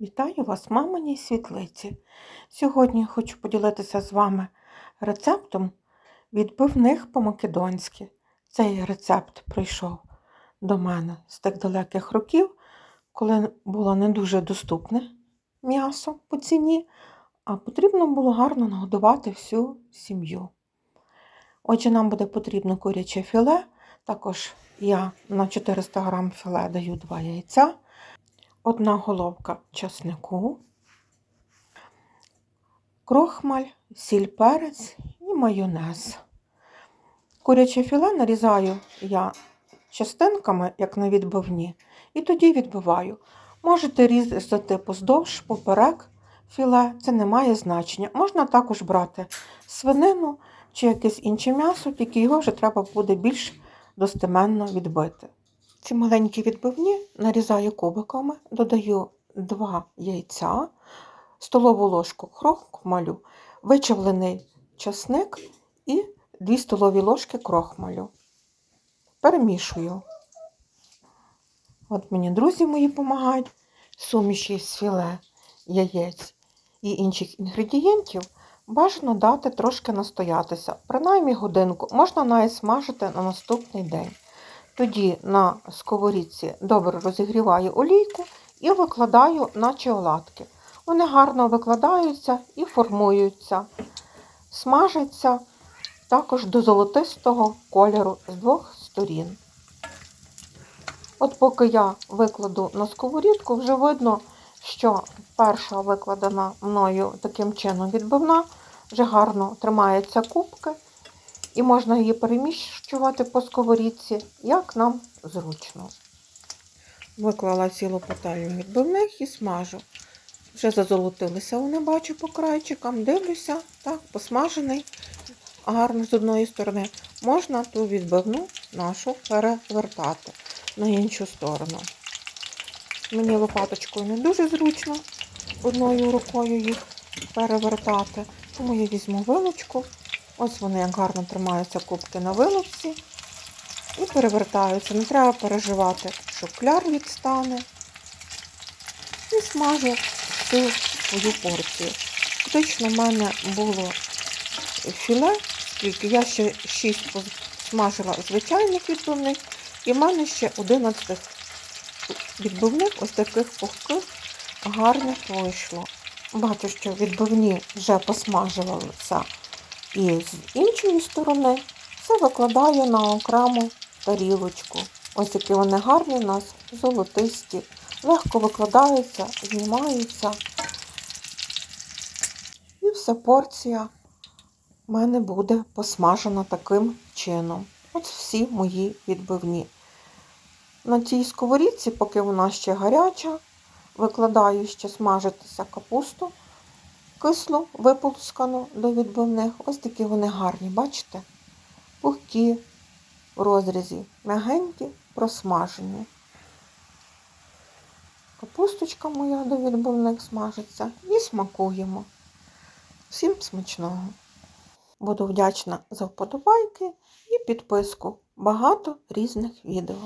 Вітаю вас, маминій світлиці. Сьогодні хочу поділитися з вами рецептом відбивних по-македонськи. Цей рецепт прийшов до мене з тих далеких років, коли було не дуже доступне м'ясо по ціні, а потрібно було гарно нагодувати всю сім'ю. Отже, нам буде потрібно куряче філе. Також я на 400 г філе даю 2 яйця одна головка часнику, крохмаль, сіль перець і майонез. Куряче філе нарізаю я частинками, як на відбивні, і тоді відбиваю. Можете різати поздовж, поперек філе, це не має значення. Можна також брати свинину чи якесь інше м'ясо, тільки його вже треба буде більш достеменно відбити. Ці маленькі відбивні нарізаю кубиками, додаю 2 яйця, столову ложку крохмалю, вичавлений часник і 2 столові ложки крохмалю. Перемішую. От мені друзі мої допомагають. Суміші з філе, яєць і інших інгредієнтів бажано дати трошки настоятися, принаймні годинку, можна навіть смажити на наступний день. Тоді на сковорідці добре розігріваю олійку і викладаю наче оладки. Вони гарно викладаються і формуються, смажаться також до золотистого кольору з двох сторін. От поки я викладу на сковорідку, вже видно, що перша викладена мною таким чином відбивна, вже гарно тримаються кубки. І можна її переміщувати по сковорідці, як нам зручно. Виклала цілу пательню відбивних і смажу. Вже зазолотилися вони, бачу по крайчикам, дивлюся, так, посмажений, гарно з одної сторони. Можна ту відбивну нашу перевертати на іншу сторону. Мені лопаточкою не дуже зручно одною рукою їх перевертати, тому я візьму вилочку. Ось вони як гарно тримаються кубки на виловці і перевертаються. Не треба переживати, що кляр відстане. І смажу всю свою порцію. Фактично в мене було філе, скільки я ще 6 смажила звичайних відбивних, і в мене ще 11 відбивних, ось таких пухких, гарних вийшло. Бачу, що відбивні вже посмажувалися. І з іншої сторони все викладаю на окрему тарілочку. Ось які вони гарні у нас, золотисті, легко викладаються, знімаються. І вся порція в мене буде посмажена таким чином. Ось всі мої відбивні. На цій сковорідці, поки вона ще гаряча, викладаю ще смажитися капусту кислу, виполоскану до відбивних. Ось такі вони гарні, бачите? Пухкі в розрізі, м'ягенькі, просмажені. Капусточка моя до відбивних смажиться і смакуємо. Всім смачного! Буду вдячна за вподобайки і підписку. Багато різних відео.